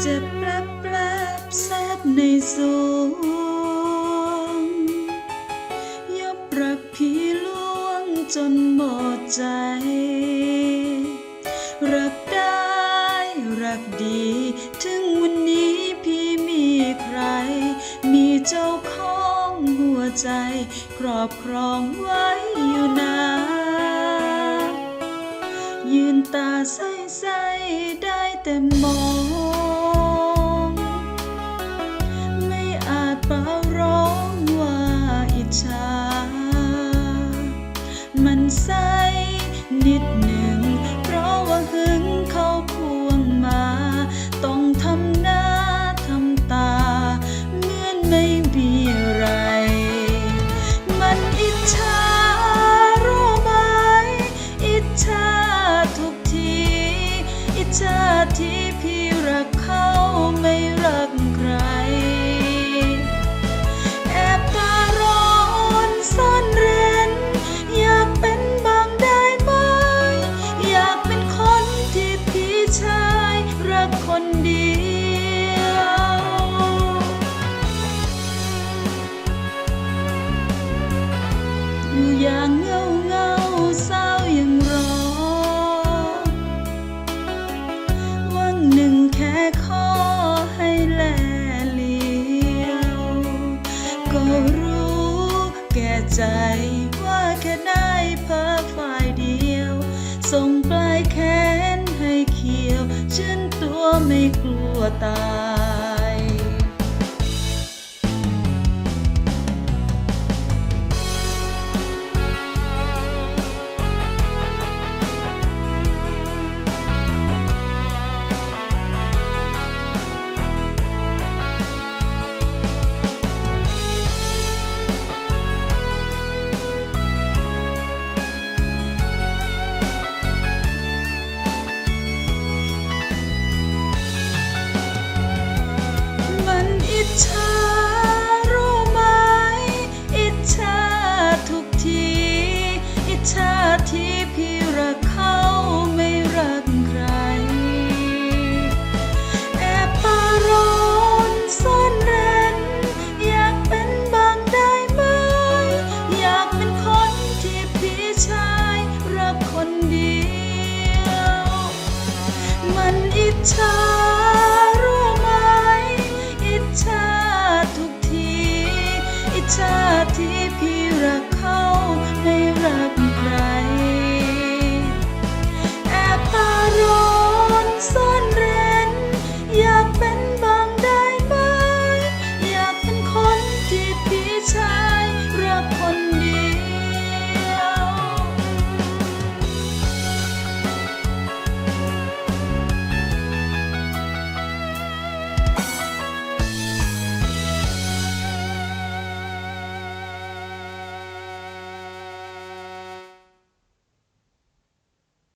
เจ็บแปลบแปลบแซบในสวงยบรักพี่ลวงจนหมดใจ รักได้รักดี ถึงวันนี้พี่มีใคร มีเจ้าของหัวใจ ครอบครองไว้อยู่นายืนตาใสใสๆได้แต่มอง ที่พี่รักเขาไม่รักใคร แอบตาร้อนซ่อนเร้นอยากเป็นบางได้ไหม อยากเป็นคนที่พี่ชายรักคนเดียว อยู่อย่างเง ใจว่าแค่ได้เพ้อฝ่ายเดียว ส่งปลายแขนให้เขียวชื่นตัวไม่กลัวตาย มันอิจฉารู้ไหม อิจฉาทุกที อิจฉาที่พี่รักเขาไม่รักใคร แอบปาร้อนซ่อนเร้นอยากเป็นบางได้ไหม อยากเป็นคนที่พี่ชายรักคนเดียว มันอิจฉา time.